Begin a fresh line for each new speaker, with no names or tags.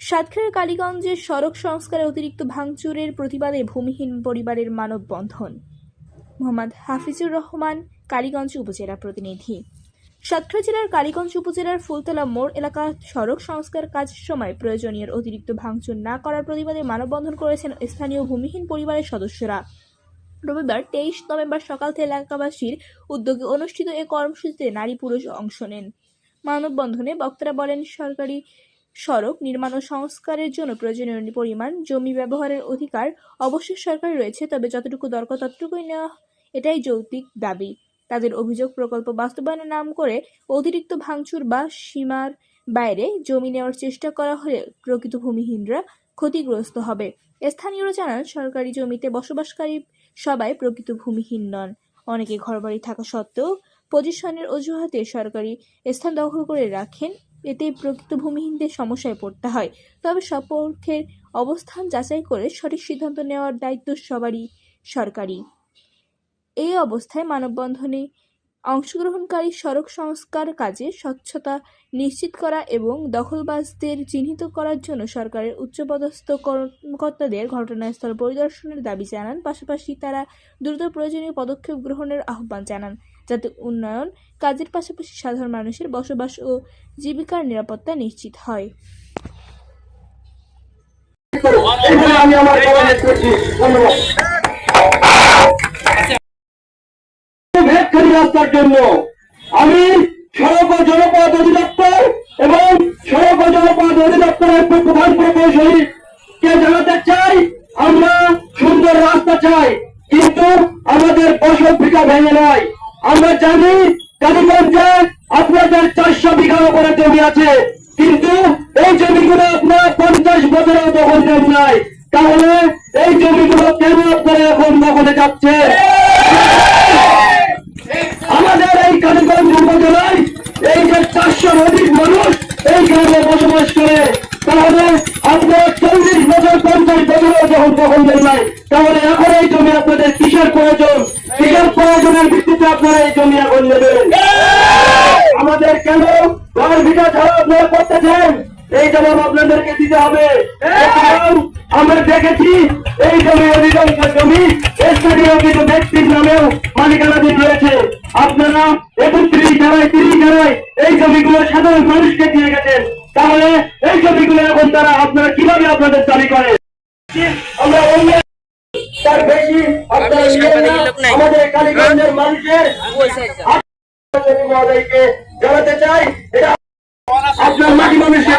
সাতক্ষীরার কালীগঞ্জের সড়ক সংস্কারে অতিরিক্ত ভাঙচুরের প্রতিবাদে ভূমিহীন পরিবারের মানববন্ধন। মোহাম্মদ হাফিজুর রহমান, কালীগঞ্জ উপজেলা প্রতিনিধি। সাতক্ষীরা জেলার কালীগঞ্জ উপজেলার ফুলতলা মোড় এলাকা সড়ক সংস্কার কাজ সময় প্রয়োজনীয় অতিরিক্ত ভাঙচুর না করার প্রতিবাদে মানববন্ধন করেছেন স্থানীয় ভূমিহীন পরিবারের সদস্যরা। রবিবার তেইশ নভেম্বর সকাল থেকে এলাকাবাসীর উদ্যোগে অনুষ্ঠিত এ কর্মসূচিতে নারী পুরুষ অংশ নেন। মানববন্ধনে বক্তারা বলেন, সরকারি সড়ক নির্মাণ ও সংস্কারের জন্য প্রয়োজনীয় পরিমাণ জমি ব্যবহারের অধিকার অবশ্যই সরকারি রয়েছে, তবে যতটুকু দরকার ততটুকুই নেওয়া এটাই যৌক্তিক দাবি। তাদের অভিযোগ প্রকল্প বাস্তবায়নের নাম করে অতিরিক্ত ভাঙচুর বা সীমার বাইরে জমি নেওয়ার চেষ্টা করা হলে প্রকৃত ভূমিহীনরা ক্ষতিগ্রস্ত হবে। স্থানীয়রা জানান, সরকারি জমিতে বসবাসকারী সবাই প্রকৃত ভূমিহীন নন। অনেকে ঘরবাড়ি থাকা সত্ত্বেও পজিশনের অজুহাতে সরকারি স্থান দখল করে রাখেন এতে প্রকৃত ভূমিহীনদের সমস্যায় পড়তে হয়। তবে সপক্ষের অবস্থান যাচাই করে সঠিক সিদ্ধান্ত নেওয়ার দায়িত্ব সবারই সরকারি। এই অবস্থায় মানববন্ধনে অংশগ্রহণকারী সড়ক সংস্কার কাজে স্বচ্ছতা নিশ্চিত করা এবং দখলবাজদের চিহ্নিত করার জন্য সরকারের উচ্চপদস্থ কর্মকর্তাদের ঘটনাস্থল পরিদর্শনের দাবি জানান। পাশাপাশি তারা দ্রুত প্রয়োজনীয় পদক্ষেপ গ্রহণের আহ্বান জানান। যাতে উন্নয়ন কাজের পাশাপাশি সাধারণ মানুষের বসবাস ও জীবিকার নিরাপত্তা নিশ্চিত হয়।
আমি আমার রাস্তার জন্য আমি সড়ক ও জনপদ অধিদপ্তর এবং সড়ক ও জনপদ অধিদপ্তরের প্রধান প্রকৌশলী কে জানাতে চাই? আমরা সুন্দর রাস্তা চাই, কিন্তু আমাদের ফসল ভিটা ভেঙে নয়। আমরা জানি কালীগঞ্জে আপনাদের চারশো বিঘা উপরে জমি আছে, কিন্তু এই জমিগুলো আপনার পঞ্চাশ বছরেও দখল নেন নাই। তাহলে এই জমিগুলো কেন আপনারা এখন দখলে যাচ্ছে? আমাদের এই কালীগঞ্জ উপজেলায় এই যে চারশো অধিক মানুষ এই গ্রামে বসবাস করে, তাহলে আপনারা চল্লিশ বছর, পঞ্চাশ বছরও যখন দখল দেন নাই। তাহলে এখন এই জমি আপনাদের কিসের ভিত্তিতে আপনারা এই আমাদের কেন ভিটা করতেছেন? এই জবাব আপনাদেরকে দিতে হবে। আমরা দেখেছি এই জমি অধিকাংশ জমি ব্যক্তির নামেও মালিকানাধীন রয়েছে। আপনারা একত্রিশ ধারায়, তিরিশ ধারায় এই জমিগুলো সাধারণ মানুষকে দিয়ে গেছেন। তাহলে এই জমিগুলো এখন তারা আপনারা কীভাবে আপনাদের দাবি করে আমরা তার বেশি আপনারা নিয়েন না। আমাদের কালীগঞ্জের মানুষের মহোদয়কে জানাতে চাই। এটা আপনার মাটি মানুষকে